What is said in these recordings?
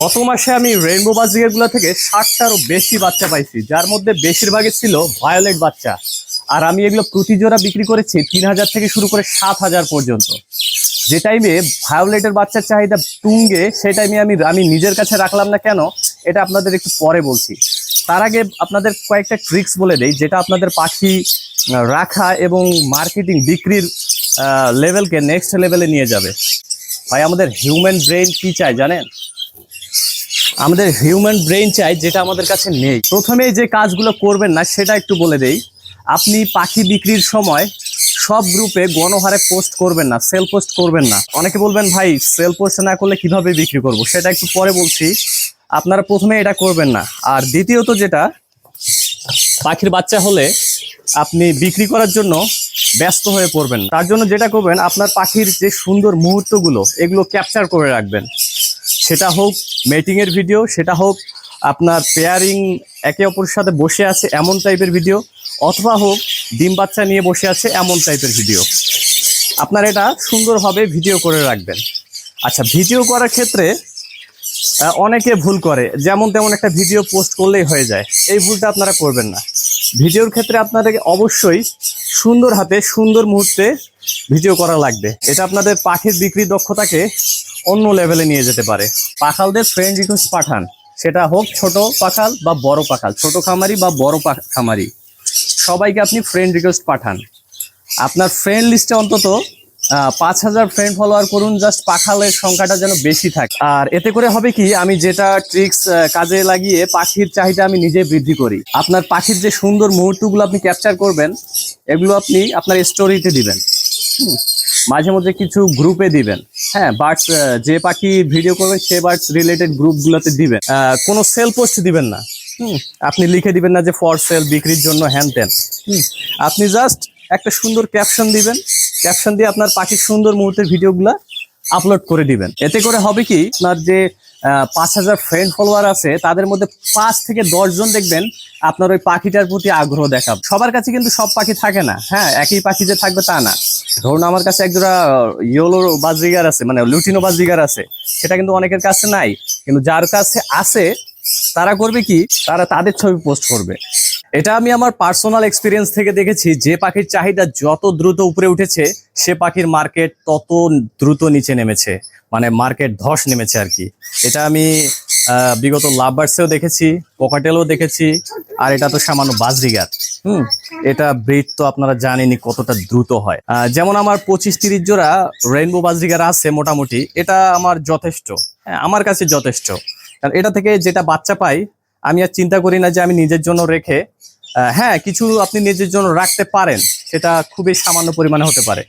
গত মাসে আমি রেইনবো বাজিগারগুলো থেকে ষাটটারও বেশি বাচ্চা পাইছি, যার মধ্যে বেশিরভাগই ছিল ভায়োলেট বাচ্চা। আর আমি এগুলো প্রতি জোড়া বিক্রি করেছি তিন হাজার থেকে শুরু করে সাত হাজার পর্যন্ত। যে টাইমে ভায়োলেটের বাচ্চার চাহিদা তুঙ্গে, সেই টাইমে আমি আমি নিজের কাছে রাখলাম না কেন, এটা আপনাদের একটু পরে বলছি। তার আগে আপনাদের কয়েকটা ট্রিক্স বলে দেই, যেটা আপনাদের পাখি রাখা এবং মার্কেটিং বিক্রির লেভেলকে নেক্সট লেভেলে নিয়ে যাবে। ভাই, আমাদের হিউম্যান ব্রেন কী চায়, জানেন? আমাদের হিউম্যান ব্রেন চাই যেটা আমাদের কাছে নেই। প্রথমে যে কাজগুলো করবেন না, সেটা একটু বলে দেই। আপনি পাখি বিক্রির সময় সব গ্রুপে গণহারে পোস্ট করবেন না সেল পোস্ট করবেন না। অনেকে বলবেন, ভাই সেল পোস্ট না করলে কীভাবে বিক্রি করব? সেটা একটু পরে বলছি। আপনারা প্রথমে এটা করবেন না। আর দ্বিতীয়ত যেটা, পাখির বাচ্চা হলে আপনি বিক্রি করার জন্য ব্যস্ত হয়ে পড়বেন তার জন্য যেটা করবেন, আপনার পাখির যে সুন্দর মুহূর্তগুলো, এগুলো ক্যাপচার করে রাখবেন। সেটা হোক মেটিং এর ভিডিও সেটা হোক আপনার পেয়ারিং একে অপরের সাথে বসে আছে এমন টাইপের ভিডিও অথবা হোক ডিম বাচ্চা নিয়ে বসে আছে এমন টাইপের ভিডিও আপনার এটা সুন্দরভাবে ভিডিও করে রাখবেন। আচ্ছা ভিডিও করার ক্ষেত্রে অনেকে ভুল করে। যেমন তেমন একটা ভিডিও পোস্ট করলেই হয়ে যায়। এই ভুলটা আপনারা করবেন না। ভিডিওর ক্ষেত্রে আপনাদেরকে অবশ্যই সুন্দর হাতে, সুন্দর মুহূর্তে ভিডিও করা লাগবে। এটা আপনাদের পাখির বিক্রি দক্ষতাকে অন্য লেভেলে নিয়ে যেতে পারে। পাখালদের ফ্রেন্ড রিকোয়েস্ট পাঠান। সেটা হোক ছোট পাখাল বা বড় পাখাল, ছোট খামারি বা বড় খামারি। সবাইকে আপনি ফ্রেন্ড রিকোয়েস্ট পাঠান। আপনার ফ্রেন্ড লিস্টে অন্তত পাঁচ হাজার ফ্রেন্ড ফলোয়ার করুন জাস্ট পাখালের সংখ্যাটা যেন বেশি থাকে। আর এতে করে হবে কি, আমি যেটা ট্রিক্স কাজে লাগিয়ে পাখির চাহিদা আমি নিজে বৃদ্ধি করি। আপনার পাখির যে সুন্দর মুহূর্তগুলো আপনি ক্যাপচার করবেন, এগুলো আপনি আপনার স্টোরিতে দিবেন। মাঝে মধ্যে কিছু গ্রুপে দিবেন। হ্যাঁ বার্ডস যে পাখি ভিডিও করবেন সে বার্ডস রিলেটেড গ্রুপগুলোতে দিবেন। কোনো সেল পোস্ট দিবেন না। হুম, আপনি লিখে দিবেন না যে ফর সেল বিক্রির জন্য হ্যান ত্যান আপনি জাস্ট একটা সুন্দর ক্যাপশন দিবেন। ক্যাপশন দিয়ে আপনার পাখির সুন্দর মুহূর্তের ভিডিওগুলা আপলোড করে দিবেন। এতে করে হবে কি আপনার যে পাঁচ হাজার ফ্রেন্ড ফলোয়ার আছে তাদের মধ্যে পাঁচ থেকে দশ জন দেখবেন আপনার ওই পাখিটার প্রতি আগ্রহ দেখাব। সবার কাছে কিন্তু সব পাখি থাকে না। হ্যাঁ একই পাখি যে থাকবে তা না। ধরুন আমার কাছে একজোড়া ইয়োলো বাজরিগার আছে মানে লুটিনো বাজরিগার আছে, সেটা কিন্তু অনেকের কাছে নাই, কিন্তু যার কাছে আছে, তারা করবে কি? তারা তাদের ছবি পোস্ট করবে। এটা আমি আমার পার্সোনাল এক্সপিরিয়েন্স থেকে দেখেছি, যে পাখির চাহিদা যত দ্রুত উপরে উঠেছে, সে পাখির মার্কেট তত দ্রুত নিচে নেমেছে মানে মার্কেট ধস নেমেছে আর কি। এটা আমি বিগত লাভবার্সেও দেখেছি পকাটেলও দেখেছি, আর এটা তো সামান্য বাজরিগার হুম, এটা ব্রিড তো আপনারা জানেনই কতটা দ্রুত হয়। যেমন আমার পঁচিশ তিরিশ জোড়া রেইনবো বাজরিগার আছে মোটামুটি, এটা আমার যথেষ্ট। হ্যাঁ আমার কাছে যথেষ্ট। কারণ এটা থেকে যেটা বাচ্চা পাই, আমি আর চিন্তা করি না যে আমি নিজের জন্য রেখে হ্যাঁ কিছু আপনি নিজের জন্য রাখতে পারেন, সেটা খুবই সামান্য পরিমাণে হতে পারে।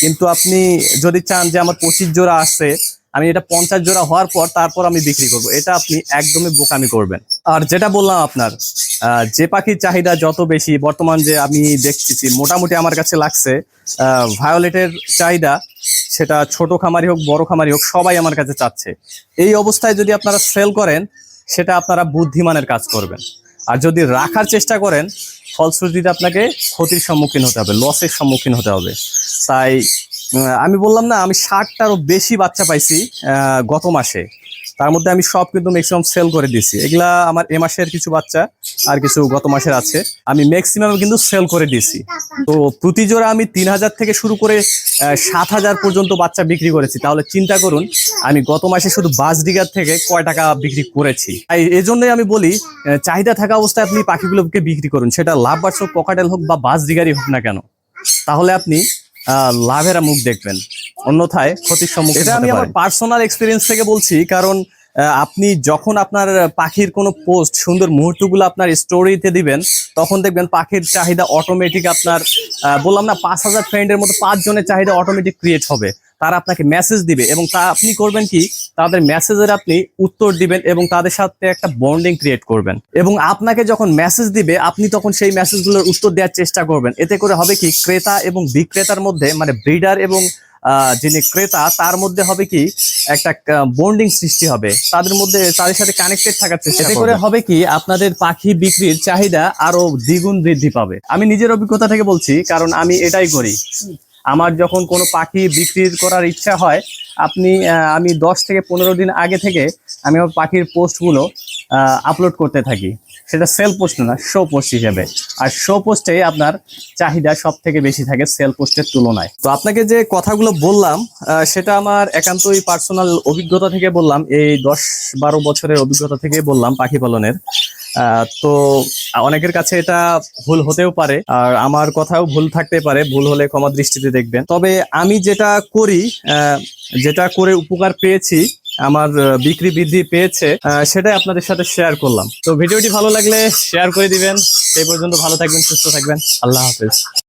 কিন্তু আপনি যদি চান যে আমার পঁচিশ জোড়া আসছে আমি এটা পঞ্চাশ জোড়া হওয়ার পর তারপর আমি বিক্রি করব। এটা আপনি একদমই বোকামি করবেন। আর যেটা বললাম আপনার যে পাখির চাহিদা যত বেশি, বর্তমান যে আমি দেখতেছি, মোটামুটি আমার কাছে লাগছে ভায়োলেটের চাহিদা, সেটা ছোট খামারি হোক, বড় খামারি হোক, সবাই আমার কাছে চাচ্ছে। এই অবস্থায় যদি আপনারা সেল করেন, সেটা আপনারা বুদ্ধিমানের কাজ করবেন। আর যদি রাখার চেষ্টা করেন, ফলশ্রুতিতে আপনাকে ক্ষতির সম্মুখীন হতে হবে লসের সম্মুখীন হতে হবে। তাই আমি বললাম না, আমি ষাটটারও বেশি বাচ্চা পাইছি গত মাসে। তার মধ্যে আমি সব কিন্তু ম্যাক্সিমাম সেল করে দিছি এগুলা আমার এ মাসের কিছু বাচ্চা, আর কিছু গত মাসের আছে। আমি ম্যাক্সিমাম কিন্তু সেল করে দিছি তো প্রতি জোড়া আমি তিন হাজার থেকে শুরু করে সাত হাজার পর্যন্ত বাচ্চা বিক্রি করেছি। তাহলে চিন্তা করুন, আমি গত মাসে শুধু বাস ডিগার থেকে কয় টাকা বিক্রি করেছি? এই জন্যই আমি বলি চাহিদা থাকা অবস্থায় আপনি পাখিগুলোকে বিক্রি করুন। সেটা লাভ বার্স হোক পকাটেল হোক বা বাস ডিগারই হোক না কেন। তাহলে আপনি লাভের মুখ দেখবেন। অন্যথায় ক্ষতির সম্মুখীন এটা আমি আমার পার্সোনাল এক্সপিরিয়েন্স থেকে বলছি কারণ আপনি যখন আপনার পাখির কোনো পোস্ট সুন্দর মুহূর্তগুলো আপনার স্টোরিতে দিবেন তখন দেখবেন পাখির চাহিদা অটোমেটিক আপনার আহ, বললাম না পাঁচ হাজার ফ্রেন্ডের মতো পাঁচজনের চাহিদা অটোমেটিক ক্রিয়েট হবে। তারা আপনাকে মেসেজ দিবে এবং তা আপনি করবেন কি? তাদের মেসেজের আপনি উত্তর দিবেন এবং তাদের সাথে একটা বন্ডিং ক্রিয়েট করবেন। এবং আপনাকে যখন মেসেজ দিবে আপনি তখন সেই মেসেজগুলোর উত্তর দেওয়ার চেষ্টা করবেন। এতে করে হবে কি? ক্রেতা এবং বিক্রেতার মধ্যে মানে ব্রিডার এবং যিনি ক্রেতা তার মধ্যে হবে কি? একটা বন্ডিং সৃষ্টি হবে। তাদের মধ্যে তাদের সাথে কানেক্টেড থাকার চেষ্টা এতে করে হবে কি? আপনাদের পাখি বিক্রির চাহিদা আরও দ্বিগুণ বৃদ্ধি পাবে। আমি নিজের অভিজ্ঞতা থেকে বলছি কারণ আমি এটাই করি। আমার যখন কোনো পাখি বিক্রি করার ইচ্ছা হয়, আপনি আমি দশ থেকে পনেরো দিন আগে থেকে আমি আমার পাখির পোস্টগুলো আপলোড করতে থাকি। সেটা সেল পোস্ট না শো পোস্ট হিসেবে। আর শো পোস্টে আপনার চাহিদা সব থেকে বেশি থাকে সেল পোস্টের তুলনায়। তো আপনাকে যে কথাগুলো বললাম সেটা আমার একান্তই পার্সোনাল অভিজ্ঞতা থেকে বললাম। এই দশ বারো বছরের অভিজ্ঞতা থেকে বললাম পাখি পালনের। তো অনেকের কাছে এটা ভুল হতেও পারে, আর আমার কথাও ভুল থাকতে পারে, ভুল হলে ক্ষমা দৃষ্টিতে দেখবেন। তবে আমি যেটা করি যেটা করে উপকার পেয়েছি, আমার বিক্রি বৃদ্ধি পেয়েছে সেটাই আপনাদের সাথে শেয়ার করলাম। তো ভিডিওটি ভালো লাগলে শেয়ার করে দিবেন। সেই পর্যন্ত ভালো থাকবেন, সুস্থ থাকবেন। আল্লাহ হাফেজ।